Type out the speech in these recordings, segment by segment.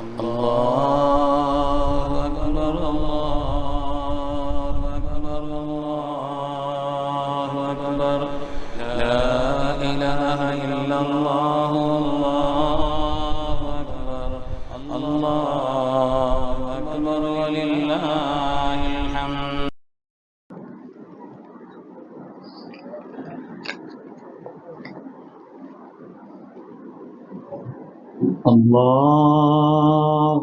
الله أكبر الله أكبر الله أكبر لا إله إلا الله أكبر الله أكبر ولله الحمد الله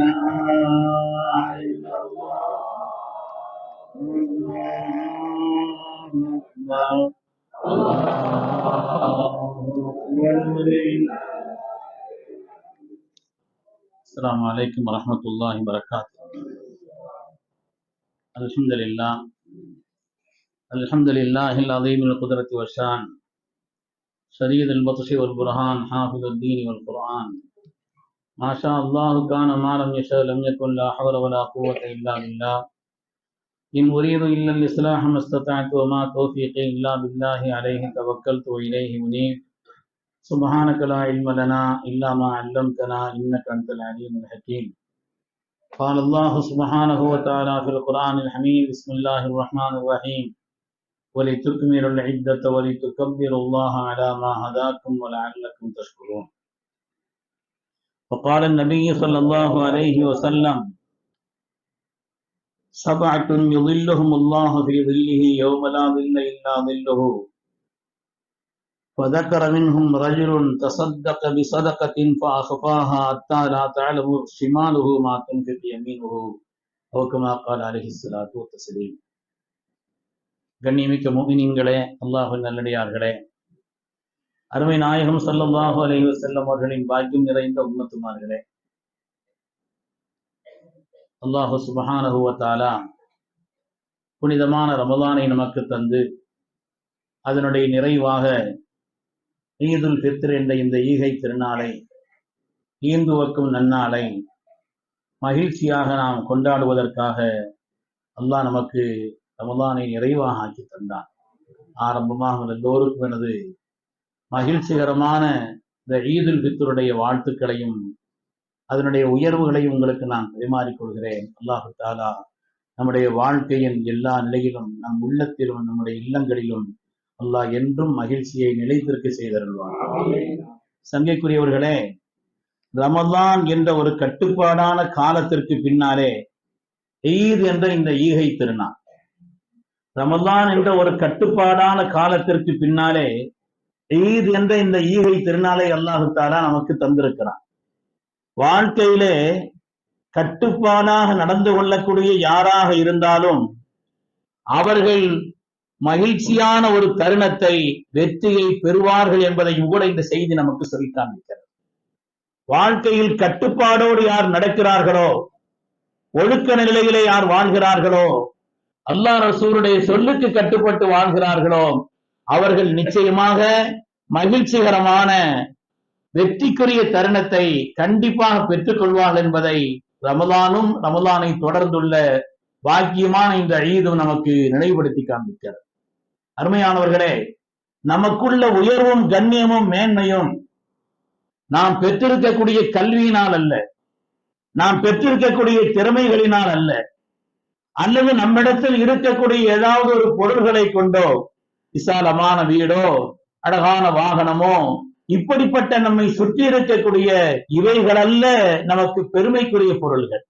السلام عليكم ورحمة الله وبركاته. الحمد لله. الحمد لله العظيم القدرة والشان. شديد البطش والبرهان حافظ الدين والقرآن. ما شاء الله كان ما لم يشاء لم يكن لا حول ولا قوة إلا بالله إن أريد إلا الإصلاح ما استطعت وما توفيقي إلا بالله عليه توكلت وإليه منيب سبحانك لا علم لنا إلا ما علمتنا إنك أنت العليم الحكيم قال الله سبحانه وتعالى في القرآن الحميد بسم الله الرحمن الرحيم ولتكملوا العدة ولتكبروا الله على ما هداكم ولعلكم تشكرون وقال النبي صلى الله عليه وسلم سبعة يظلهم الله في ظله يوم لا ظل إلا ظله وذكر منهم رجل تصدق بصدقة فأخفاها حتى لا تعلم شماله ما تنفق يمينه أو كما قال عليه الصلاة والتسليم கண்ணியமிக்க மோமினிங்களே அல்லாஹு நல்லடியார்களே அருமை நாயகம் ஸல்லல்லாஹு அலைஹி செல்லும் அவர்களின் பாக்கியம் நிறைந்த உம்மத்துமார்களே. அல்லாஹு சுபஹானஹு புனிதமான ரமதானை நமக்கு தந்து அதனுடைய நிறைவாக ஈதுல் பித்ர் என்ற இந்த ஈகை திருநாளை ஈந்துவக்கும் நன்னாளை மகிழ்ச்சியாக நாம் கொண்டாடுவதற்காக அல்லாஹ் நமக்கு ரமதானை நிறைவாக ஆக்கி தந்தான். ஆரம்பமாக எல்லோருக்கும் எனது மகிழ்ச்சிகரமான இந்த ஈதுல் பித்தருடைய வாழ்த்துக்களையும் அதனுடைய உயர்வுகளையும் உங்களுக்கு நான் பரிமாறிக்கொள்கிறேன். அல்லாஹு தாலா நம்முடைய வாழ்க்கையின் எல்லா நிலையிலும் நம் உள்ளத்திலும் நம்முடைய இல்லங்களிலும் அல்லாஹ் என்றும் மகிழ்ச்சியை நிலைத்திருக்க செய்தருள்வான். சங்கைக்குரியவர்களே ரமதான் என்ற ஒரு கட்டுப்பாடான காலத்திற்கு பின்னாலே ஈத் என்ற இந்த ஈகை திருநாள். ரமதான் என்ற ஒரு கட்டுப்பாடான காலத்திற்கு பின்னாலே ஈத் என்ற இந்த ஈகை திருநாளை அல்லாஹு தாலா நமக்கு தந்திருக்கிறான். வாழ்க்கையிலே கட்டுப்பாடாக நடந்து கொள்ளக்கூடிய யாராக இருந்தாலும் அவர்கள் மகிழ்ச்சியான ஒரு தருணத்தை வெற்றியை பெறுவார்கள் என்பதையும் கூட இந்த செய்தி நமக்கு சொல்லி காண்பிக்கிறது வாழ்க்கையில் கட்டுப்பாடோடு யார் நடக்கிறார்களோ ஒழுக்க நிலையிலே யார் வாழ்கிறார்களோ அல்லாஹ் ரசூருடைய சொல்லுக்கு கட்டுப்பட்டு வாழ்கிறார்களோ அவர்கள் நிச்சயமாக மகிழ்ச்சிகரமான வெற்றிக்குரிய தருணத்தை கண்டிப்பாக பெற்றுக்கொள்வார்கள் என்பதை ரமலானும் ரமலானை தொடர்ந்துள்ள பாக்கியமான இந்த ஈதும் நமக்கு நினைவுபடுத்தி காண்பிக்கிறது. அருமையானவர்களே நமக்குள்ள உயர்வும் கண்ணியமும் மேன்மையும் நாம் பெற்றிருக்கக்கூடிய கல்வியினால் அல்ல. நாம் பெற்றிருக்கக்கூடிய திறமைகளினால் அல்ல. அல்லது நம்மிடத்தில் இருக்கக்கூடிய ஏதாவது ஒரு பொருள்களை கொண்டோ விசாலமான வீடோ அழகான வாகனமோ இப்படிப்பட்ட நம்மை சுற்றி இருக்கக்கூடிய இவைகள் அல்ல நமக்கு பெருமைக்குரிய பொருள்கள்.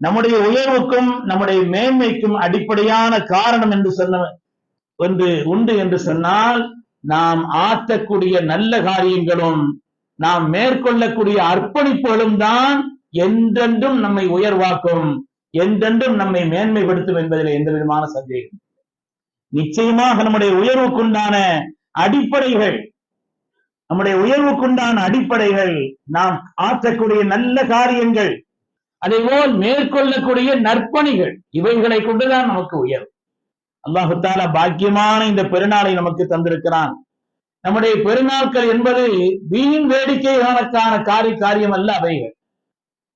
நம்முடைய உயர்வுக்கும் நம்முடைய மேன்மைக்கும் அடிப்படையான காரணம் என்று சொன்ன ஒன்று உண்டு என்று சொன்னால் நாம் ஆற்றக்கூடிய நல்ல காரியங்களும் நாம் மேற்கொள்ளக்கூடிய அர்ப்பணிப்புகளும் தான் என்றென்றும் நம்மை உயர்வாக்கும் என்றென்றும் நம்மை மேன்மைப்படுத்தும் என்பதில் எந்த விதமான சந்தேகம் நிச்சயமாக நம்முடைய உயர்வுக்குண்டான அடிப்படைகள் நம்முடைய உயர்வுக்குண்டான அடிப்படைகள் நாம் ஆற்றக்கூடிய நல்ல காரியங்கள் அதேபோல் மேற்கொள்ளக்கூடிய நற்பணிகள் இவைகளை கொண்டுதான் நமக்கு உயர்வு. அல்லாஹுத்தால பாக்கியமான இந்த பெருநாளை நமக்கு தந்திருக்கிறான். நம்முடைய பெருநாட்கள் என்பது வீண் வேடிக்கைகளுக்கான காரி காரியம் அல்ல அவைகள்.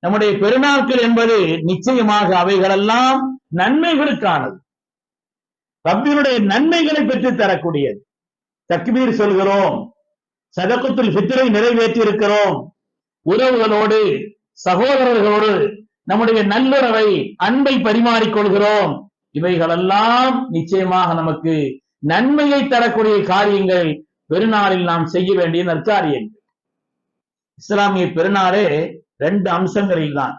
நம்முடைய பெருநாட்கள் என்பது நிச்சயமாக அவைகளெல்லாம் நன்மைகளுக்கானது. ரப்பினுடைய நன்மைகளை பெற்று தரக்கூடியது. தக்பீர் சொல்கிறோம் சதகுத்துல் பித்திரை நிறைவேற்றி இருக்கிறோம் உறவுகளோடு சகோதரர்களோடு நம்முடைய நல்லுறவை அன்பை பரிமாறிக்கொள்கிறோம் இவைகளெல்லாம் நிச்சயமாக நமக்கு நன்மையை தரக்கூடிய காரியங்கள் பெருநாளில் நாம் செய்ய வேண்டிய நற்காரியங்கள். இஸ்லாமிய பெருநாளே ரெண்டு அம்சங்களில் தான்.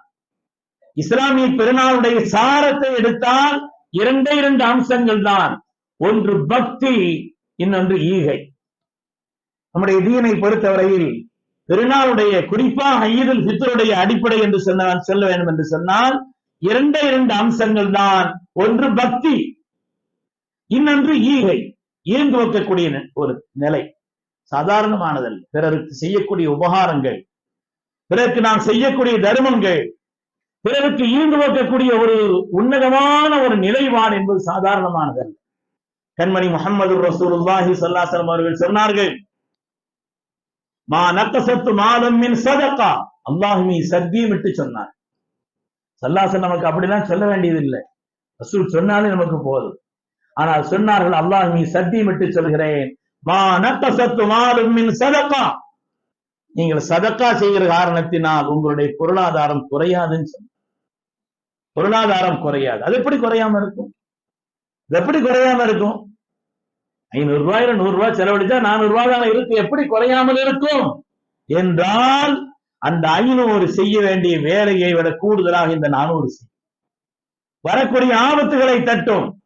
இஸ்லாமிய பெருநாளுடைய சாரத்தை எடுத்தால் இரண்டே இரண்டு அம்சங்கள் தான் ஒன்று பக்தி இன்னொன்று ஈகை. நம்முடைய தீனை பொறுத்தவரையில் பெருநாளுடைய குறிப்பாக ஈதல் சித்தருடைய அடிப்படை என்று சொன்ன சொல்ல வேண்டும் என்று சொன்னால் இரண்டே இரண்டு அம்சங்கள் தான் ஒன்று பக்தி இன்னொன்று ஈகை. ஈர்ந்து வைக்கக்கூடிய ஒரு நிலை. சாதாரணமானதல்ல. பிறருக்கு செய்யக்கூடிய உபகாரங்கள் பிறருக்கு நாம் செய்யக்கூடிய தர்மங்கள் பிறருக்கு ஈர்ந்து வைக்கக்கூடிய ஒரு உன்னதமான ஒரு நிலைவான் என்பது சாதாரணமானதல்ல. கண்மணி முகமது ரசூலுல்லாஹி சல்லாசலம் அவர்கள் சொன்னார்கள் மா நக்கசத்து மாலம் மின் சதக்கா. அல்லாஹுமி சத்தியமிட்டு சொன்னார். சல்லாசன் நமக்கு அப்படிலாம் சொல்ல வேண்டியதில்லை. ரசூல் சொன்னாலே நமக்கு போதும். ஆனால் சொன்னார்கள் அல்லாஹுமி சத்தியமிட்டு சொல்கிறேன். மா நக்கசத்து மாதம் மின் சதக்கா. நீங்கள் சதக்கா செய்கிற காரணத்தினால் உங்களுடைய பொருளாதாரம் குறையாதுன்னு சொன்னார். பொருளாதாரம் குறையாது. அது எப்படி குறையாம இருக்கும்? அது எப்படி குறையாம இருக்கும்? ஐநூறு ரூபாயில நூறு ரூபாய் செலவழிச்சா நானூறு ரூபாய் தானே இருக்கு. எப்படி குறையாமல் இருக்கும்? என்றால் அந்த ஐநூறு செய்ய வேண்டிய வேலையை விட கூடுதலாக இந்த நானூறு செய்யும் வரக்கூடிய ஆபத்துகளை தட்டும்.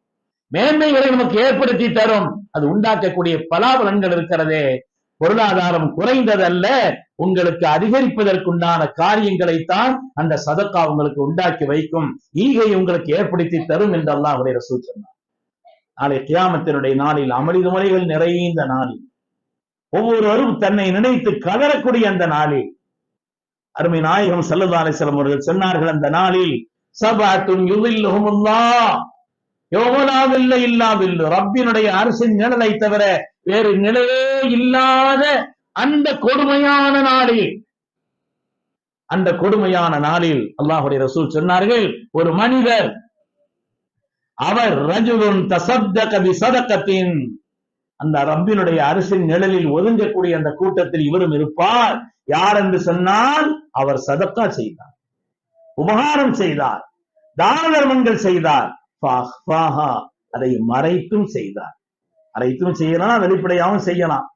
மேன்மைகளை நமக்கு ஏற்படுத்தி தரும். அது உண்டாக்கக்கூடிய பலாபலன்கள் இருக்கிறதே. பொருளாதாரம் குறைந்ததல்ல. உங்களுக்கு அதிகரிப்பதற்குண்டான காரியங்களைத்தான் அந்த சதக்கா உங்களுக்கு உண்டாக்கி வைக்கும். ஈகை உங்களுக்கு ஏற்படுத்தி தரும் என்று அல்லாஹ் ரசூல் சொன்னார். நாளை கியாமத்தினுடைய நாளில் அமளிது முறைகள் நிறைந்த நாளில் ஒவ்வொருவரும் தன்னை நினைத்து கதறக்கூடிய அந்த நாளில் அருமை நாயகம் சல்லல்லா அலிஸ்லாம் அவர்கள் சொன்னார்கள் அந்த நாளில் சபாத்தும் யுதில்லுஹுமுல்லா யோகலாவில்லை இல்லாவில்லு ரப்பினுடைய அரசின் நிழலை தவிர வேறு நிலையே இல்லாத அந்த கொடுமையான நாளில் அந்த கொடுமையான நாளில் அல்லாஹுடைய ரசூல் சொன்னார்கள் ஒரு மனிதர் அவர் ரஜுலுன் கவி சதக்கத்தின் அந்த ரப்பினுடைய அரசின் நிழலில் ஒதுங்கக்கூடிய அந்த கூட்டத்தில் இவரும் இருப்பார். யார் என்று சொன்னால் அவர் சதக்கா செய்தார் உபகாரம் செய்தார் தான தர்மங்கள் செய்தார் அதை மறைத்தும் செய்தார். மறைத்தும் செய்யலாம் வெளிப்படையாகவும் செய்யலாம்.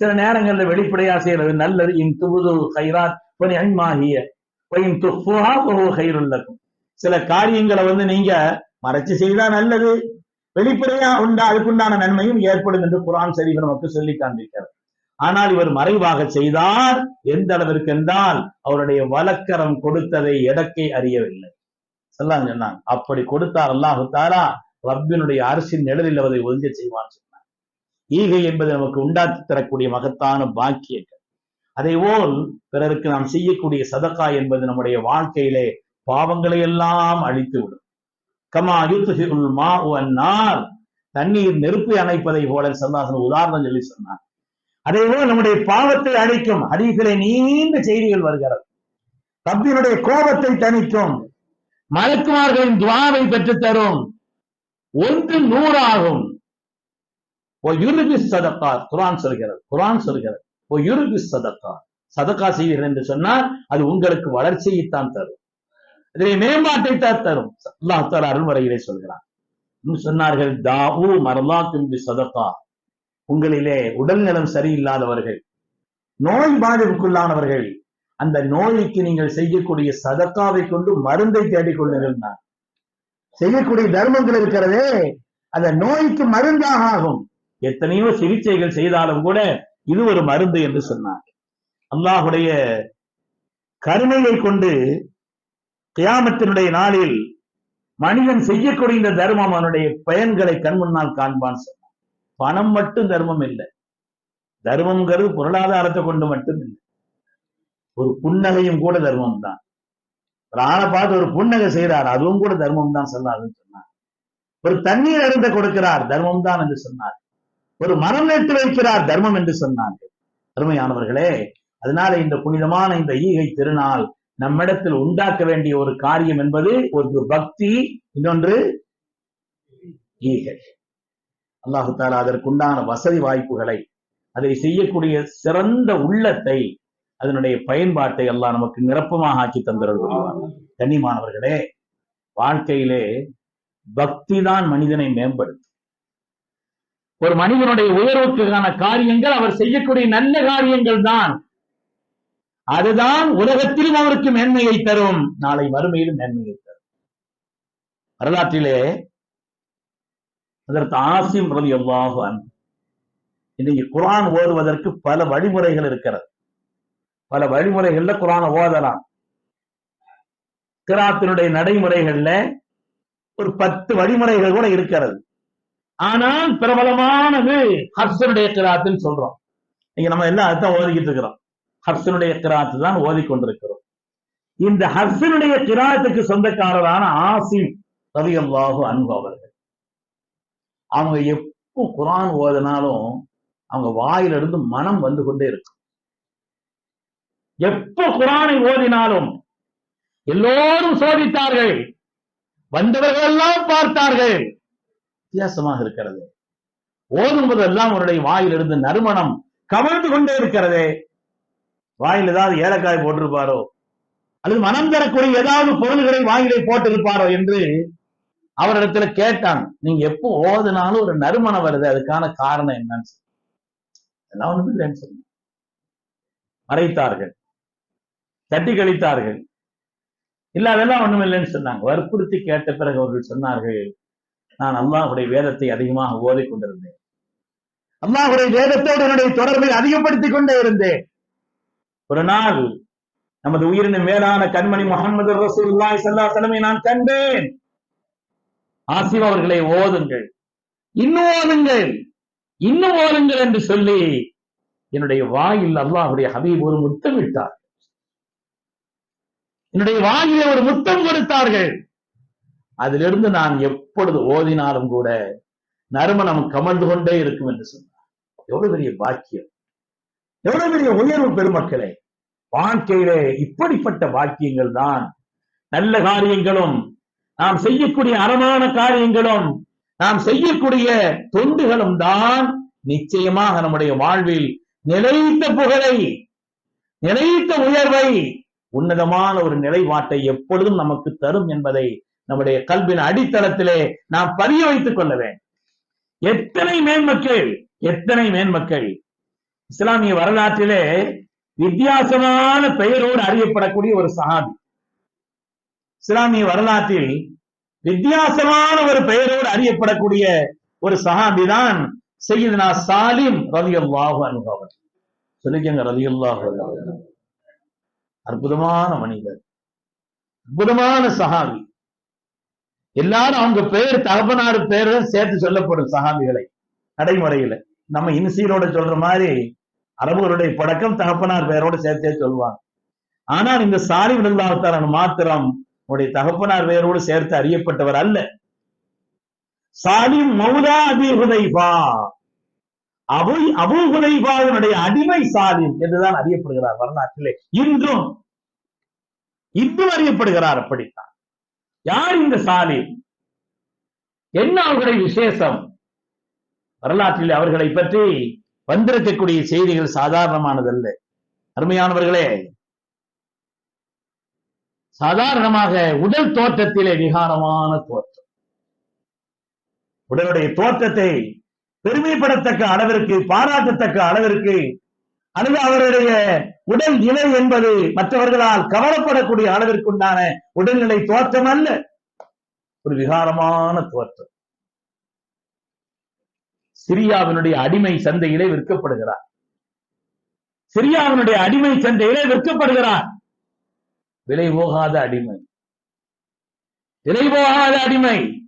சில நேரங்கள்ல வெளிப்படையா செய்யறது நல்லது. இன் துபுது கைராத் அன்மாகிய ஹைருல்லக்கும் சில காரியங்களை வந்து நீங்க மறைச்சு செய்தா நல்லது. வெளிப்படையா உண்டா அதுக்குண்டான நன்மையும் ஏற்படும் என்று குரான் ஷரீஃப் நமக்கு சொல்லி காண்பிக்கிறது. ஆனால் இவர் மறைவாக செய்தார். எந்த அளவிற்கு என்றால் அவருடைய வழக்கரம் கொடுத்ததை எடக்கை அறியவில்லை. சொல்லாங்க சொன்னாங்க. அப்படி கொடுத்தார் அல்லாஹு தாரா ரப்பினுடைய அரசின் நிழலில் அவரை ஒதுங்க செய்வான். ஈகை என்பது நமக்கு உண்டாக்கி தரக்கூடிய மகத்தான பாக்கியங்கள். அதேபோல் பிறருக்கு நாம் செய்யக்கூடிய சதக்கா என்பது நம்முடைய வாழ்க்கையிலே பாவங்களை எல்லாம் அழித்து விடும் கமா யுத்துஹிருல் மா அன்னார். தண்ணீர் நெருப்பை அணைப்பதை போல சந்தாசன் உதாரணம் சொல்லி சொன்னார். அதேபோல் நம்முடைய பாவத்தை அழிக்கும் ஹதீஸிலே நீண்ட செய்திகள் வருகிறது. தப்பினுடைய கோபத்தை தணிக்கும் மலக்குமார்களின் துவாவை பெற்று தரும் ஒன்று நூறாகும். சதக்கா குரான் சொல்கிறது குரான் சொல்கிறது. ஓ யுருபி சதக்கா சதக்கா செய்வீர்கள் என்று சொன்னால் அது உங்களுக்கு வளர்ச்சியைத்தான் தரும். இதிலே மேம்பாட்டை தான் தரும். அல்லாஹ் தாலா சொல்கிறார் சொன்னார்கள் தாவு மரலா பி சதக்கா. உங்களிலே உடல்நலம் சரியில்லாதவர்கள் நோய் பாதிப்புக்குள்ளானவர்கள் அந்த நோய்க்கு நீங்கள் செய்யக்கூடிய சதக்காவை கொண்டு மருந்தை தேடிக்கொள்ளுங்கள் நான். செய்யக்கூடிய தர்மங்கள் இருக்கிறதே அந்த நோய்க்கு மருந்தாக ஆகும். எத்தனையோ சிகிச்சைகள் செய்தாலும் கூட இது ஒரு மருந்து என்று சொன்னார் அல்லாஹுடைய கருணையை கொண்டு கியாமத்தினுடைய நாளில் மனிதன் செய்யக்கூடிய இந்த தர்மம் அவனுடைய பயன்களை கண் முன்னால் காண்பான் சொன்னான். பணம் மட்டும் தர்மம் இல்லை. தர்மம்ங்கிறது பொருளாதாரத்தை கொண்டு மட்டும் இல்லை. ஒரு புன்னகையும் கூட தர்மம் தான் ஒரு ஆளை பார்த்து ஒரு புன்னகை செய்கிறார் அதுவும் கூட தர்மம் தான் சொல்லாதுன்னு சொன்னார். ஒரு தண்ணீர் அருந்த கொடுக்கிறார் தர்மம் தான் என்று சொன்னார். ஒரு மரம் நட்டு வைக்கிறார் தர்மம் என்று சொன்னார்கள். அருமையானவர்களே அதனால இந்த புனிதமான இந்த ஈகை திருநாள் நம்மிடத்தில் உண்டாக்க வேண்டிய ஒரு காரியம் என்பது ஒரு பக்தி இன்னொன்று ஈகை. அல்லாஹு தாலா அதற்குண்டான வசதி வாய்ப்புகளை அதை செய்யக்கூடிய சிறந்த உள்ளத்தை அதனுடைய பயன்பாட்டை எல்லாம் நமக்கு நிரப்பமாக ஆக்கி தந்தருள் புரிவார் கண்ணியமானவர்களே வாழ்க்கையிலே பக்தி தான் மனிதனை மேம்படுத்தும். ஒரு மனிதனுடைய உயர்வுக்கான காரியங்கள் அவர் செய்யக்கூடிய நல்ல காரியங்கள் தான். அதுதான் உலகத்திலும் அவருக்கு மேன்மையை தரும். நாளை மறுமையிலும் மேன்மையை தரும். வரலாற்றிலே அதற்கு ஆசிம் ரவி எவ்வாறு இன்னைக்கு குரான் ஓதுவதற்கு பல வழிமுறைகள் இருக்கிறது. பல வழிமுறைகள்ல குரானை ஓதலாம். கிராத்தினுடைய நடைமுறைகள்ல ஒரு பத்து வழிமுறைகள் கூட இருக்கிறது. ஆனால் பிரபலமானது ஹர்சனுடைய கிராத்துன்னு சொல்றோம். இங்க நம்ம எல்லாம் அதுதான் ஓதிக்கிட்டு இருக்கிறோம்? ஹர்சனுடைய கிராத்து தான் ஓதிக்கொண்டிருக்கிறோம். இந்த ஹர்சனுடைய கிராத்துக்கு சொந்தக்காரரான ஆசிம் ரவி அல்லாஹு அன்பு அவர்கள். அவங்க எப்போ குரான் ஓதினாலும் அவங்க வாயிலிருந்து மனம் வந்து கொண்டே இருக்கும். எப்போ குரானை ஓதினாலும் எல்லோரும் சோதித்தார்கள். வந்தவர்கள் எல்லாம் பார்த்தார்கள். வித்தியாசமாக இருக்கிறது. ஓதும் போதெல்லாம் அவருடைய வாயிலிருந்து நறுமணம் கவர்ந்து கொண்டே இருக்கிறதே. வாயில் ஏதாவது ஏலக்காய் போட்டிருப்பாரோ? அல்லது மனம் தரக்கூடிய ஏதாவது பொருள்களை வாயிலை போட்டிருப்பாரோ என்று அவரிடத்துல கேட்டான். நீங்க எப்போ ஓதுனாலும் ஒரு நறுமணம் வருது. அதுக்கான காரணம் என்னன்னு சொல்லி. அதெல்லாம் ஒண்ணும் இல்லைன்னு சொல்லி மறைத்தார்கள். தட்டி கழித்தார்கள். இல்ல அதெல்லாம் ஒண்ணும் இல்லைன்னு சொன்னாங்க. வற்புறுத்தி கேட்ட பிறகு அவர்கள் சொன்னார்கள் நான் அல்லாஹுடைய வேதத்தை அதிகமாக ஓதிக் கொண்டிருந்தேன் அல்லாஹுடைய வேதத்தோடு என்னுடைய தொடர்பை அதிகப்படுத்திக் கொண்டே இருந்தேன். ஒரு நாள் நமது உயிரின் மேலான கண்மணி முகமது ஸல்லல்லாஹு அலைஹி வஸல்லம் நான் கண்டேன். ஆசிம் அவர்களை ஓதுங்கள். இன்னும் ஓதுங்கள். இன்னும் ஓதுங்கள் என்று சொல்லி என்னுடைய வாயில் அல்லாஹுடைய ஹபீப் ஒரு முத்தம் விட்டார் என்னுடைய வாயிலே ஒரு முத்தம் கொடுத்தார்கள். அதிலிருந்து நான் எப்பொழுது ஓதினாலும் கூட நறுமணம் கமழ்ந்து கொண்டே இருக்கும் என்று சொன்னார். எவ்வளவு பெரிய பாக்கியம். எவ்வளவு பெரிய உயர்வு பெருமக்களே. வாழ்க்கையிலே இப்படிப்பட்ட பாக்கியங்கள் தான் நல்ல காரியங்களும் நாம் செய்யக்கூடிய அறமான காரியங்களும் நாம் செய்யக்கூடிய தொண்டுகளும் தான் நிச்சயமாக நம்முடைய வாழ்வில் நிலைத்த புகழை நிலைத்த உயர்வை உன்னதமான ஒரு நிலைப்பாட்டை எப்பொழுதும் நமக்கு தரும் என்பதை நம்முடைய கல்வின் அடித்தளத்திலே நாம் பதிய வைத்துக் கொள்ள வேண்டும். எத்தனை மேன்மக்கள் எத்தனை மேன்மக்கள்? இஸ்லாமிய வரலாற்றிலே வித்தியாசமான பெயரோடு அறியப்படக்கூடிய ஒரு சஹாபி. இஸ்லாமிய வரலாற்றில் வித்தியாசமான ஒரு பெயரோடு அறியப்படக்கூடிய ஒரு சஹாபி தான் செய்யதுனா சாலிம் ரலியல்லாஹு அன்ஹு சொல்லிக்கங்க ரலியல்லாஹு அற்புதமான மனிதர். அற்புதமான சஹாபி. எல்லாரும் அவங்க பேர் தகப்பனார் பேரு சேர்த்து சொல்லப்படும் சஹாபிகளை நடைமுறையில. நம்ம இன்சீரோட சொல்ற மாதிரி அரபுகளுடைய பழக்கம் தகப்பனார் பெயரோட சேர்த்தே சொல்லுவாங்க. ஆனால் இந்த சாரி விடுல்லாத்தாரன் மாத்திரம் உடைய தகப்பனார் பெயரோடு சேர்த்து அறியப்பட்டவர் அல்ல. சாலிம் மௌலா அபி ஹுதைபா அபு அபு ஹுதைஃபாவினுடைய அடிமை சாலிம் என்றுதான் அறியப்படுகிறார் வரலாற்றிலே. இன்றும் இன்றும் அறியப்படுகிறார் அப்படித்தான். யார் இந்த சாலிம் என்ன அவர்களுடைய விசேஷம்? வரலாற்றில் அவர்களை பற்றி வந்திருக்கக்கூடிய செய்திகள் சாதாரணமானதல்ல. அருமையானவர்களே சாதாரணமாக உடல் தோற்றத்திலே விகாரமான தோற்றம். உடலுடைய தோற்றத்தை பெருமைப்படத்தக்க அளவிற்கு பாராட்டத்தக்க அளவிற்கு அல்லது அவருடைய உடல் நிலை என்பது மற்றவர்களால் கவரப்படக்கூடிய அளவிற்குண்டான உடல்நிலை தோற்றம் அல்ல. ஒரு விகாரமான தோற்றம். சிரியாவினுடைய அடிமை சந்தையிலே விற்கப்படுகிறார். சிரியாவினுடைய அடிமை சந்தையிலே விற்கப்படுகிறார். விலை போகாத அடிமை. விலை போகாத அடிமை.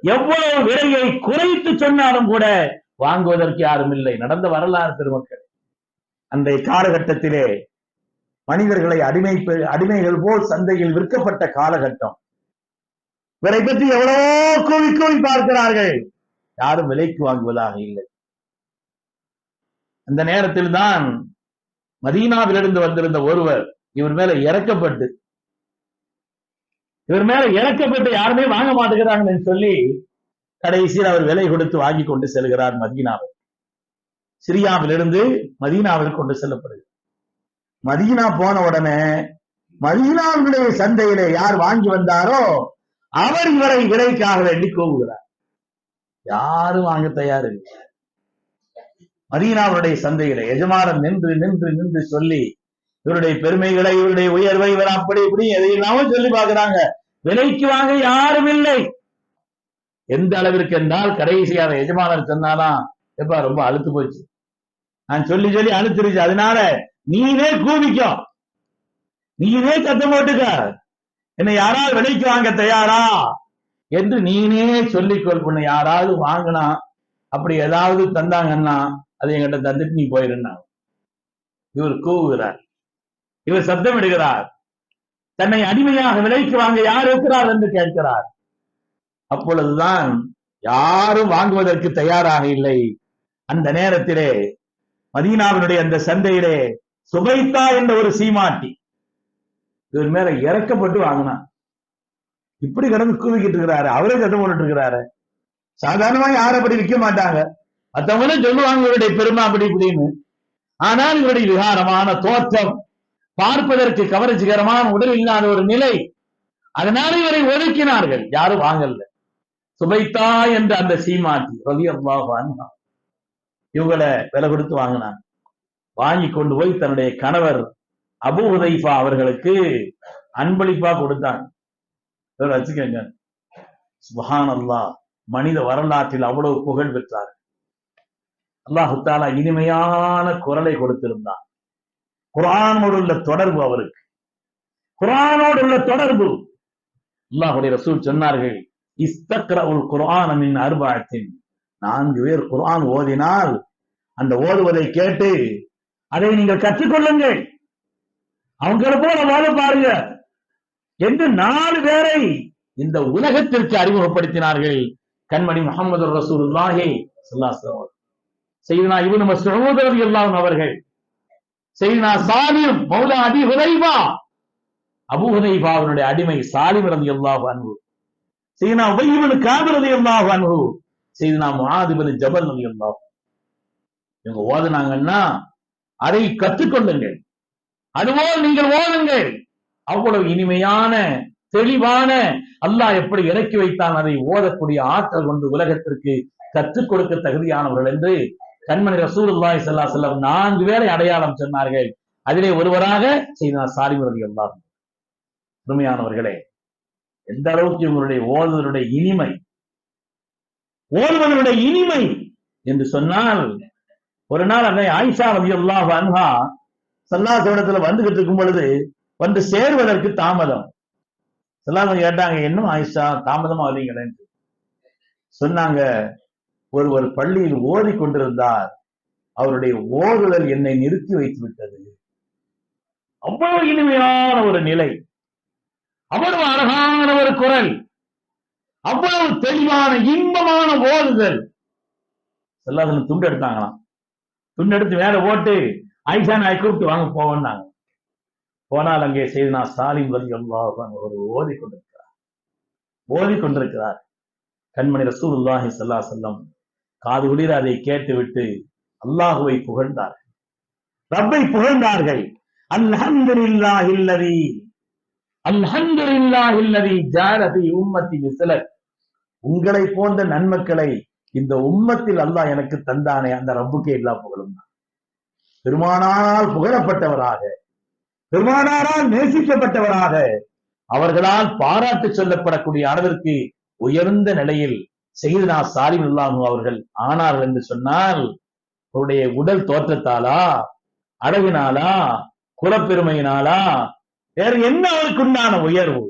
எவ்வளவு விலையை குறைத்து சொன்னாலும் கூட வாங்குவதற்கு யாரும் இல்லை. நடந்த வரலாறு பெருமக்கள். அன்றைய காலகட்டத்திலே மனிதர்களை அடிமை அடிமைகள் போல் சந்தையில் விற்கப்பட்ட காலகட்டம். இவரை பற்றி எவ்வளவோ கூவி கூவி பார்க்கிறார்கள். யாரும் விலைக்கு வாங்குவதாக இல்லை. அந்த நேரத்தில் தான் மதீனாவிலிருந்து வந்திருந்த ஒருவர் இவர் மேல இறக்கப்பட்டு இவர் மேல இறக்கப்பட்டு யாருமே வாங்க மாட்டேங்கிறாங்கன்னு சொல்லி கடைசியில் அவர் விலை கொடுத்து வாங்கி கொண்டு செல்கிறார் மதீனாவை. சிரியாவிலிருந்து மதீனாவில் கொண்டு செல்லப்படுது. மதீனா போன உடனே மதீனாவுடைய சந்தையில யார் வாங்கி வந்தாரோ அவர் இவரை விலைக்காக வேண்டி கூவுகிறார். யாரும் வாங்க தயார் இல்லை. மதீனாவுடைய சந்தையில எஜமானன் நின்று நின்று நின்று சொல்லி இவருடைய பெருமைகளை இவருடைய உயர்வை இவர் அப்படி இப்படி எதையெல்லாமோ சொல்லி பாக்குறாங்க விலைக்கு வாங்க யாரும் இல்லை. எந்த அளவிற்கு என்றால் கடைசியாக எஜமானர் சொன்னாலாம் எப்பா ரொம்ப அழுத்து போச்சு. நான் சொல்லி சொல்லி அழுத்துருச்சு அதனால நீனே கூவிக்கும் நீனே சத்தம் போட்டுக்க. என்னை யாராவது விலைக்கு வாங்க தயாரா? என்று நீனே சொல்லிக்கொள். உன்னை யாராவது வாங்கினா அப்படி ஏதாவது தந்தாங்கன்னா அதை என்கிட்ட தந்துட்டு நீ போயிருந்தா இவர் கூவுகிறார். இவர் சத்தம் இடுகிறார். தன்னை அடிமையாக விலைக்கு வாங்க யார் இருக்கிறார் என்று கேட்கிறார். அப்பொழுதுதான் யாரும் வாங்குவதற்கு தயாராக இல்லை. அந்த நேரத்திலே மதீனாவினுடைய அந்த சந்தையிலே சுபைத்தா என்ற ஒரு சீமாட்டி இவர் மேல இறக்கப்பட்டு வாங்கினான். இப்படி கடந்து கூவிக்கிட்டு இருக்கிறாரு. அவரே சத்தம் போட்டுட்டு இருக்கிறாரு. சாதாரணமா யாரும் அப்படி விற்க மாட்டாங்க. மற்றவங்களும் சொல்லுவாங்க இவருடைய பெருமை அப்படி இப்படின்னு. ஆனால் இவருடைய விகாரமான தோற்றம் பார்ப்பதற்கு கவர்ச்சிகரமான உடல் இல்லாத ஒரு நிலை. அதனால இவரை ஒதுக்கினார்கள். யாரும் வாங்கல. சுபைத்தா என்ற அந்த சீமாட்டி ரவி அல்லாஹ் இவங்களை விலை கொடுத்து வாங்கினாங்க. வாங்கி கொண்டு போய் தன்னுடைய கணவர் அபு உதைஃபா அவர்களுக்கு அன்பளிப்பா கொடுத்தாங்க. இவர் வச்சுக்கோங்க. சுபஹான் அல்லாஹ் மனித வரலாற்றில் அவ்வளவு புகழ் பெற்றார். அல்லாஹு தாலா இனிமையான குரலை கொடுத்திருந்தான். குரானோடு உள்ள தொடர்பு அவருக்கு. குரானோடு உள்ள தொடர்பு. அல்லாஹுடைய ரசூல் சொன்னார்கள் இஸ்தக்ரவுல் குரான் அமின் அருபாத்தின். நான்கு பேர் குரான் ஓதினால் அந்த ஓதுவதை கேட்டு அதை நீங்கள் கற்றுக்கொள்ளுங்கள். அவங்கள போல வாழ பாருங்க. என்று நாலு பேரை இந்த உலகத்திற்கு அறிமுகப்படுத்தினார்கள் கண்மணி முகமது ரசூல்லாஹி ஸல்லல்லாஹு செய்தனா இப்னு மஸ்ஊத் எல்லாம் அவர்கள் செய்தனா சாலிம் மௌலா அபி ஹுதைபா அபூ ஹுதைபாவுடைய அடிமை சாலிம் ரலியல்லாஹு அன்ஹு செய்தனா உபய் இப்னு காப் ரலியல்லாஹு அன்ஹு செய்தனா முஆத் ஜபல் ரதி ரலியல்லாஹு இவங்க ஓதுனாங்கன்னா அதை கற்றுக்கொள்ளுங்கள். அதுபோல் நீங்கள் ஓதுங்கள். அவ்வளவு இனிமையான தெளிவான அல்லாஹ் எப்படி இறக்கி வைத்தான் அதை ஓதக்கூடிய ஆற்றல் கொண்டு உலகத்திற்கு கற்றுக் கொடுக்க தகுதியானவர்கள் என்று கண்மணி ரசூலுல்லாஹி செல்லா செல்லம் நான்கு பேரை அடையாளம் சொன்னார்கள். அதிலே ஒருவராக செய்தார் சாரிமுரதி எல்லாரும் உண்மையானவர்களே எந்த அளவுக்கு இவங்களுடைய ஓதுவருடைய இனிமை ஓதுவதனுடைய இனிமை என்று சொன்னால் ஒரு நாள் அன்னை ஆயிஷா ரவி அல்லாஹ் அன்ஹா சல்லாசோடத்துல வந்துகிட்டு இருக்கும் பொழுது வந்து சேர்வதற்கு தாமதம். சொல்லாம கேட்டாங்க இன்னும் ஆயிஷா தாமதமா வரீங்களேன் சொன்னாங்க ஒருவர் பள்ளியில் ஓதி கொண்டிருந்தார். அவருடைய ஓதுதல் என்னை நிறுத்தி வைத்து விட்டது. அவ்வளவு இனிமையான ஒரு நிலை. அவ்வளவு அழகான ஒரு குரல். அவ்வளவு தெளிவான இன்பமான ஓதுதல். எல்லாரும் துண்டு எடுத்தாங்களாம் துண்டு எடுத்து மேல போட்டு ஐசா நாய் கூப்பிட்டு வாங்க போவோம்னாங்க. போனால் அங்கே செய்து நான் ஸ்டாலின் வலி அல்லாஹ் ஒரு ஓதி கொண்டிருக்கிறார் ஓதி கொண்டிருக்கிறார் கண்மணி ரசூலுல்லாஹி ஸல்லல்லாஹு அலைஹி காது குளிர அதை கேட்டுவிட்டு அல்லாஹுவை புகழ்ந்தார் ரப்பை புகழ்ந்தார்கள். அல்ஹந்து இல்லதி அல்ஹந்து இல்லதி ஜாரதி உம்மத்தி மிஸ்லக். உங்களை போன்ற நன்மக்களை இந்த உம்மத்தில் அல்லாஹ் எனக்கு தந்தானே அந்த ரப்புக்கே எல்லா புகழும் தான். பெருமானால் புகழப்பட்டவராக பெருமானாரால் நேசிக்கப்பட்டவராக அவர்களால் பாராட்டு சொல்லப்படக்கூடிய அளவிற்கு உயர்ந்த நிலையில் செய்தனா சாலிம் இல்லாமு அவர்கள் ஆனார்கள் என்று சொன்னால் அவருடைய உடல் தோற்றத்தாலா அழகினாலா குலப்பெருமையினாலா வேற என்ன அவருக்குண்டான உயர்வு?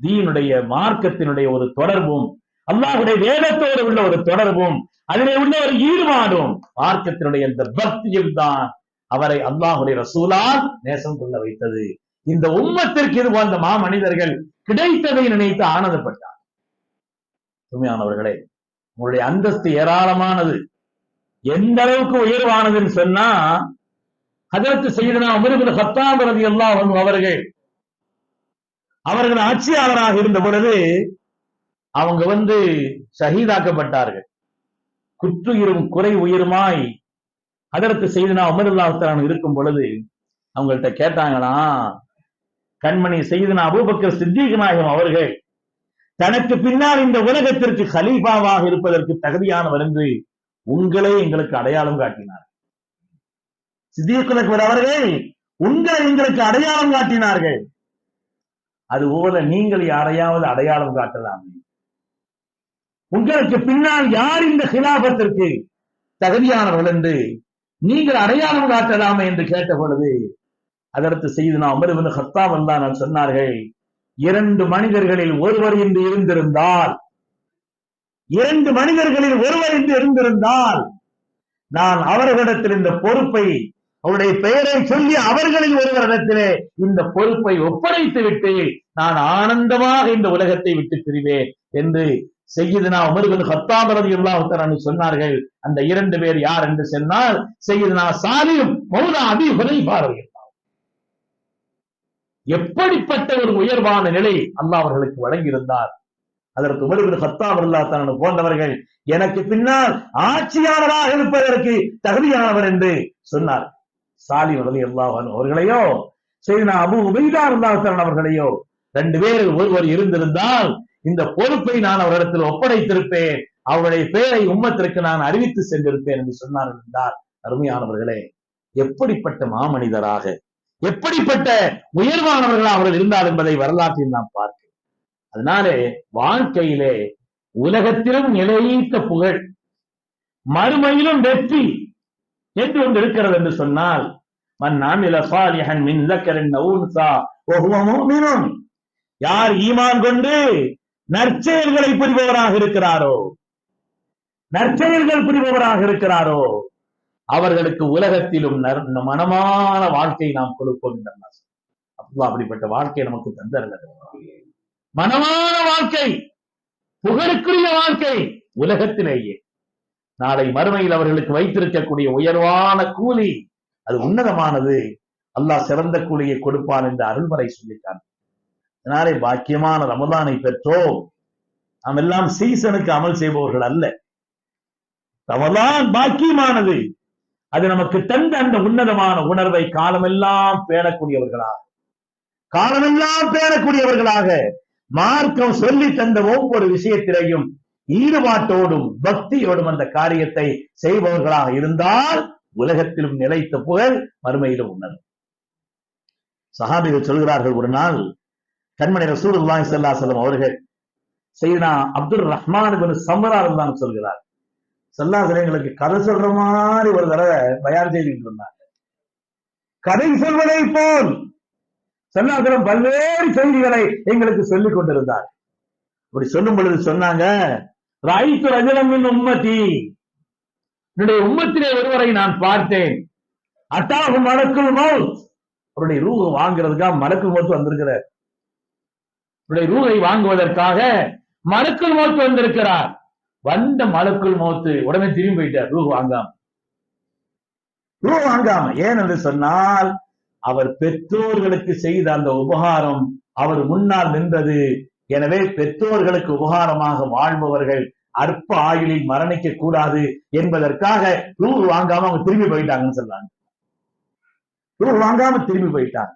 தீனுடைய மார்க்கத்தினுடைய ஒரு தொடர்பும் அல்லாஹுடைய வேதத்தோடு உள்ள ஒரு தொடர்பும் அதிலே உள்ள ஒரு ஈடுபாடும் மார்க்கத்தினுடைய இந்த பக்தியும் தான் அவரை அல்லாஹுடைய ரசூலால் நேசம் கொள்ள வைத்தது. இந்த உம்மத்திற்கு இது போன்ற மாமனிதர்கள் கிடைத்ததை நினைத்து ஆனந்தப்பட்டார் உண்மையானவர்களே உங்களுடைய அந்தஸ்து ஏராளமானது. எந்த அளவுக்கு உயர்வானதுன்னு சொன்னா அதற்கு செய்தனா அமிர்பின் ஹத்தாம் ரதி அல்லாஹ் அவர்கள் அவர்கள் ஆட்சியாளராக இருந்த பொழுது அவங்க வந்து ஷஹீதாக்கப்பட்டார்கள். குற்றுயிரும் குறை உயிருமாய் அதற்கு செய்தனா அமருல்லாஹான் இருக்கும் பொழுது அவங்கள்ட்ட கேட்டாங்களாம் கண்மணி செய்தனா அபூபக்கர் சித்திக் நாயகம் அவர்கள் தனக்கு பின்னால் இந்த உலகத்திற்கு ஹலீஃபாவாக இருப்பதற்கு தகுதியானவர் என்று உங்களே எங்களுக்கு அடையாளம் காட்டினார் சித்தியக்குலர் அவர்கள் உங்களை எங்களுக்கு அடையாளம் காட்டினார்கள். அதுபோல நீங்கள் யாரையாவது அடையாளம் காட்டலாமே? உங்களுக்கு பின்னால் யார் இந்த ஹிலாபத்திற்கு தகுதியானவர்கள் என்று நீங்கள் அடையாளம் காட்டலாமே என்று கேட்ட பொழுது அதற்கு செய்து நான் அமருவன் ஹத்தாம் தான் சொன்னார்கள் இரண்டு மனிதர்களில் ஒருவர் என்று இருந்திருந்தால் இரண்டு மனிதர்களில் ஒருவர் என்று இருந்திருந்தால் நான் அவர்களிடத்தில் இந்த பொறுப்பை அவருடைய பெயரை சொல்லி அவர்களில் ஒருவரிடத்திலே இந்த பொறுப்பை ஒப்படைத்து விட்டு நான் ஆனந்தமாக இந்த உலகத்தை விட்டு பிரிவேன் என்று செய்யதுனா உமர்கள் ஹத்தாபரதி எல்லாத்தரன் சொன்னார்கள் அந்த இரண்டு பேர் யார் என்று சொன்னால் செய்யதுனா சாலியும் மௌனா அபி ஹுரைபாரதி எப்படிப்பட்ட ஒரு உயர்வான நிலை அல்லாஹ் அவர்களுக்கு வழங்கியிருந்தார். அதற்கு உமர்கள் ஹத்தாப் அல்லாத்தரன் போன்றவர்கள் எனக்கு பின்னால் ஆட்சியாளராக இருப்பதற்கு தகுதியானவர் என்று சொன்னார். சாலி ரலி அல்லாஹன் அவர்களையோ செய்தினா அபு உபைதா அல்லாஹன் அவர்களையோ ரெண்டு பேர் ஒருவர் இருந்திருந்தால் இந்த பொறுப்பை நான் அவரிடத்தில் ஒப்படைத்திருப்பேன். அவருடைய பெயரை உம்மத்திற்கு நான் அறிவித்து சென்றிருப்பேன் என்று சொன்னார் என்றார் அருமையானவர்களே எப்படிப்பட்ட மாமனிதராக எப்படிப்பட்ட உயர்வானவர்கள் அவர்கள் இருந்தார் என்பதை வரலாற்றில் நாம் பார்க்கிறோம். அதனாலே வாழ்க்கையிலே உலகத்திலும் நிலைத்த புகழ் மறுமையிலும் வெற்றி என்று ஒன்று இருக்கிறது என்று சொன்னால் மன் நாமில சாலிஹன் மின் லக்கரன் யார் ஈமான் கொண்டு நற்செயல்களை புரிபவராக இருக்கிறாரோ? நற்செயல்கள் புரிபவராக இருக்கிறாரோ? அவர்களுக்கு உலகத்திலும் நர்- மனமான வாழ்க்கை நாம் கொடுப்போம். என்று அப்படிப்பட்ட வாழ்க்கை நமக்கு தந்தருகிறது மனமான வாழ்க்கை புகழுக்குரிய வாழ்க்கை உலகத்திலேயே. நாளை மறுமையில் அவர்களுக்கு வைத்திருக்கக்கூடிய உயர்வான கூலி அது உன்னதமானது. அல்லாஹ் சிறந்த கூலியை கொடுப்பான் என்று அருள்மறை சொல்லித்தான் அதனாலே பாக்கியமான ரமதானை பெற்றோம். நாம் எல்லாம் சீசனுக்கு அமல் செய்பவர்கள் அல்ல. ரமதான் பாக்கியமானது. அது நமக்கு தந்த அந்த உன்னதமான உணர்வை காலமெல்லாம் பேணக்கூடியவர்களாக. காலமெல்லாம் பேணக்கூடியவர்களாக மார்க்கம் சொல்லி தந்த ஒவ்வொரு விஷயத்திலையும் ஈடுபாட்டோடும் பக்தியோடும் அந்த காரியத்தை செய்பவர்களாக இருந்தால் உலகத்திலும் நிலைத்த புகழ் மறுமையிலும் உணரும் சஹாபிகள் சொல்கிறார்கள் ஒரு நாள் கண்மணி ரசூலுல்லாஹி ஸல்லல்லாஹு செல்லம் அவர்கள் செய்தனா அப்துல் ரஹ்மான் பின் சம்ரா தான் சொல்கிறார். சல்லாஹ் எங்களுக்கு கதை சொல்ற மாதிரி ஒரு தடவை தயார் செய்துட்டு இருந்தாங்க கதை சொல்வதை போல் சல்லாஹலம் பல்வேறு செய்திகளை எங்களுக்கு சொல்லிக் கொண்டிருந்தார். அப்படி சொல்லும் பொழுது சொன்னாங்க ராய்த்து ரஜலமின் உம்மதி என்னுடைய உம்மத்திலே ஒருவரை நான் பார்த்தேன். அட்டாகும் மலக்குள் மவுத் அவருடைய ரூ வாங்குறதுக்காக மலக்குள் மௌத் வந்திருக்கிறார். உடைய ரூவை வாங்குவதற்காக மலக்குள் மோத்து வந்திருக்கிறார். வந்த மலக்குள் மோத்து உடனே திரும்பி போயிட்டார் ரூ வாங்காம. ரூ வாங்காம. ஏன் என்று சொன்னால் அவர் பெற்றோர்களுக்கு செய்த அந்த உபகாரம் அவர் முன்னால் நின்றது. எனவே பெற்றோர்களுக்கு உபகாரமாக வாழ்பவர்கள் அற்ப ஆயுளில் மரணிக்க கூடாது என்பதற்காக ரூ வாங்காம அவங்க திரும்பி போயிட்டாங்கன்னு சொல்றாங்க. ரூ வாங்காம திரும்பி போயிட்டாங்க.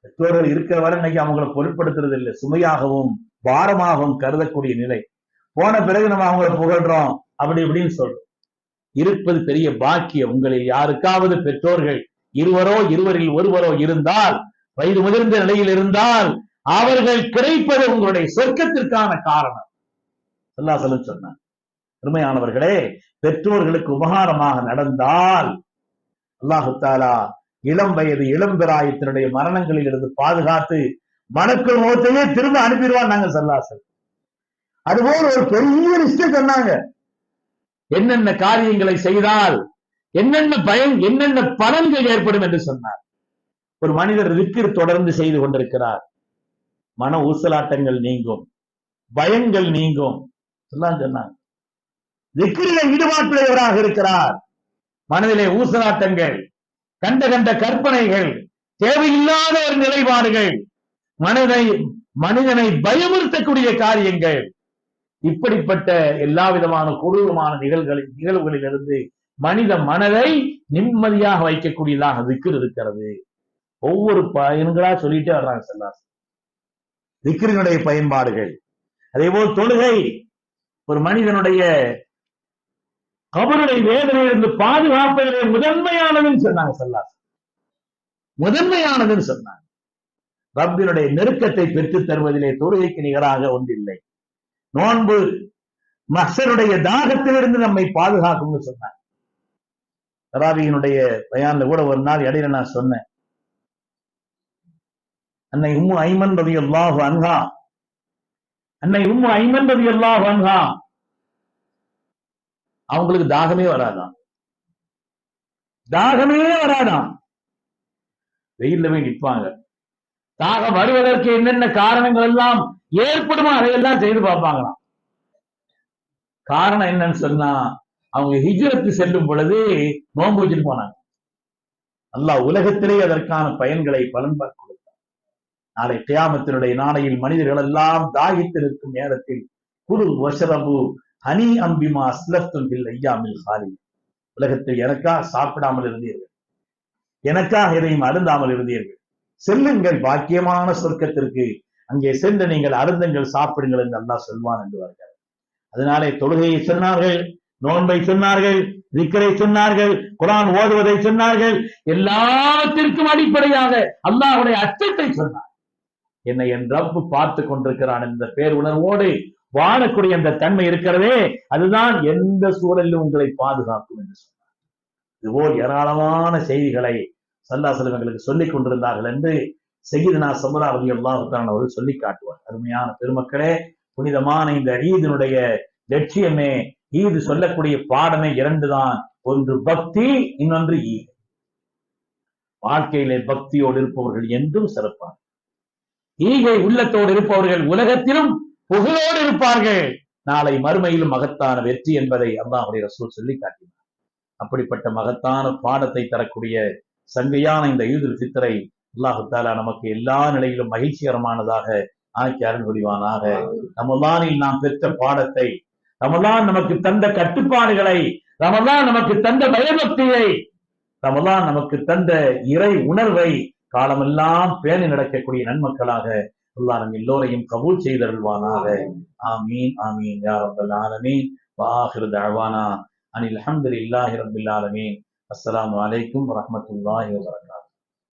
பெற்றோர்கள் இருக்கிற வரை இன்னைக்கு அவங்கள பொருட்படுத்துறது இல்லை. சுமையாகவும் பாரமாகவும் கருதக்கூடிய நிலை. போன பிறகு நம்ம அவங்கள புகழ்றோம். அப்படி இப்படின்னு சொல்றோம். இருப்பது பெரிய பாக்கியம். உங்களில் யாருக்காவது பெற்றோர்கள் இருவரோ இருவரில் ஒருவரோ இருந்தால் வயது முதிர்ந்த நிலையில் இருந்தால் அவர்கள் கிடைப்பது உங்களுடைய சொர்க்கத்திற்கான காரணம். சொல்லாசலம் சொன்னார் பெருமையானவர்களே பெற்றோர்களுக்கு உபகாரமாக நடந்தால் அல்லாஹு தாலா இளம் வயது இளம் பிராயத்தினுடைய மரணங்களில் இருந்து பாதுகாத்து மனக்குள் முகத்தையே திரும்ப அனுப்பிடுவான் நாங்க சொல்லாசல் அதுபோல் ஒரு பெரிய லிஸ்ட் சொன்னாங்க என்னென்ன காரியங்களை செய்தால் என்னென்ன பயன் என்னென்ன பலன்கள் ஏற்படும் என்று சொன்னார். ஒரு மனிதர் விக்கிர் தொடர்ந்து செய்து கொண்டிருக்கிறார். மன ஊசலாட்டங்கள் நீங்கும் பயங்கள் நீங்கும். எல்லாம் சொன்னாங்க. விக்கிரில ஈடுபாட்டுடையவராக இருக்கிறார். மனதிலே ஊசலாட்டங்கள் கண்ட கண்ட கற்பனைகள் தேவையில்லாத ஒரு நிலைப்பாடுகள் மனதை மனிதனை பயமுறுத்தக்கூடிய காரியங்கள். இப்படிப்பட்ட எல்லா விதமான கொடூரமான நிகழ்களில் நிகழ்வுகளிலிருந்து மனித மனதை நிம்மதியாக வைக்கக்கூடியதாக விக்கிர் இருக்கிறது. ஒவ்வொரு பயன்களா சொல்லிட்டே வர்றாங்க செல்லாஸ் விக்கிரினுடைய பயன்பாடுகள். அதே போல் தொழுகை. ஒரு மனிதனுடைய கபருடைய வேதனையிலிருந்து பாதுகாப்பதிலே முதன்மையானதுன்னு சொன்னாங்க சல்லாஸ் முதன்மையானதுன்னு சொன்னாங்க. ரப்பினுடைய நெருக்கத்தை பெற்றுத் தருவதிலே தொழுகைக்கு நிகராக ஒன்றில்லை. நோன்பு மசருடைய தாகத்திலிருந்து நம்மை பாதுகாக்கும்னு சொன்னாங்க. தராவியினுடைய பயான்ல கூட ஒரு நாள் இடையில நான் சொன்னேன். அன்னை உம்மு ஐமன் ரவி அல்லாஹு அன்ஹா. அன்னை உம்மு ஐமன் ரவி அல்லாஹு அன்ஹா. அவங்களுக்கு தாகமே வராதாம். தாகமே வராதாம். வெயில்ல போய் நிற்பாங்க தாகம் வருவதற்கு என்னென்ன காரணங்கள் எல்லாம் ஏற்படுமோ அதையெல்லாம் செய்து பார்ப்பாங்களாம். காரணம் என்னன்னு சொன்னா அவங்க ஹிஜ்ரத்து செல்லும் பொழுது நோன்பு வச்சுட்டு போனாங்க. அல்லா உலகத்திலே அதற்கான பயன்களை பலன் பார்க்க கொடுத்தார் நாளை கியாமத்தினுடைய நாளையில் மனிதர்கள் எல்லாம் தாகித்து நிற்கும் நேரத்தில் குரு வசரபு ஹனி அம்பிமா அஸ்லப்தும் பில் ஐயாமில் ஹாலி உலகத்தில் எனக்காக சாப்பிடாமல் இருந்தீர்கள். எனக்காக எதையும் அருந்தாமல் இருந்தீர்கள். செல்லுங்கள் பாக்கியமான சொர்க்கத்திற்கு. அங்கே சென்று நீங்கள் அருந்துங்கள் சாப்பிடுங்கள் என்று அல்லாஹ் சொல்வான் என்று வருகிறார். அதனாலே தொழுகையை சொன்னார்கள் நோன்பை சொன்னார்கள் திக்கரை சொன்னார்கள் குரான் ஓதுவதை சொன்னார்கள். எல்லாத்திற்கும் அடிப்படையாக அல்லாஹுடைய அச்சத்தை சொன்னார். என்னை என் ரப்பு பார்த்து கொண்டிருக்கிறான் என்ற பேர் உணர்வோடு வாழக்கூடிய அந்த தன்மை இருக்கிறதே அதுதான் எந்த சூழலிலும் உங்களை பாதுகாக்கும் என்று சொன்னார். இதுபோல் ஏராளமான செய்திகளை சல்லா செல்வங்களுக்கு சொல்லிக் கொண்டிருந்தார்கள் என்று செய்தினா சமரா அலி அல்லாஹான் அவர்கள் சொல்லி காட்டுவார். அருமையான பெருமக்களே புனிதமான இந்த ஈதினுடைய லட்சியமே ஈது சொல்லக்கூடிய பாடமே இரண்டுதான். ஒன்று பக்தி இன்னொன்று ஈது. வாழ்க்கையிலே பக்தியோடு இருப்பவர்கள் என்றும் சிறப்பார் ஈகை உள்ளத்தோடு இருப்பவர்கள் உலகத்திலும் புகழோடு இருப்பார்கள். நாளை மறுமையிலும் மகத்தான வெற்றி என்பதை அல்லாஹுடைய ரசூல் சொல்லி காட்டினார் அப்படிப்பட்ட மகத்தான பாடத்தை தரக்கூடிய சங்கையான இந்த ஈதுல் ஃபித்ரை அல்லாஹு தாலா நமக்கு எல்லா நிலையிலும் மகிழ்ச்சிகரமானதாக ஆக்கி அருள் புரிவானாக. ரமலானில் நாம் பெற்ற பாடத்தை ரமலான் நமக்கு தந்த கட்டுப்பாடுகளை ரமலான் நமக்கு தந்த பயபக்தியை ரமலான் நமக்கு தந்த இறை உணர்வை காலமெல்லாம் பேணி நடக்கக்கூடிய நன்மக்களாக அல்லாஹ் நம் எல்லோரையும் கபூல் செய்தருள்வானாக ஆமீன் ஆமீன் யா ரப்பல் ஆலமீன் வாஹிரு தஅவானா அனில் அல்ஹம்துலில்லாஹி ரப்பில் ஆலமீன் அஸ்ஸலாமு அலைக்கும் வரஹ்மத்துல்லாஹி வபரகாத்துஹு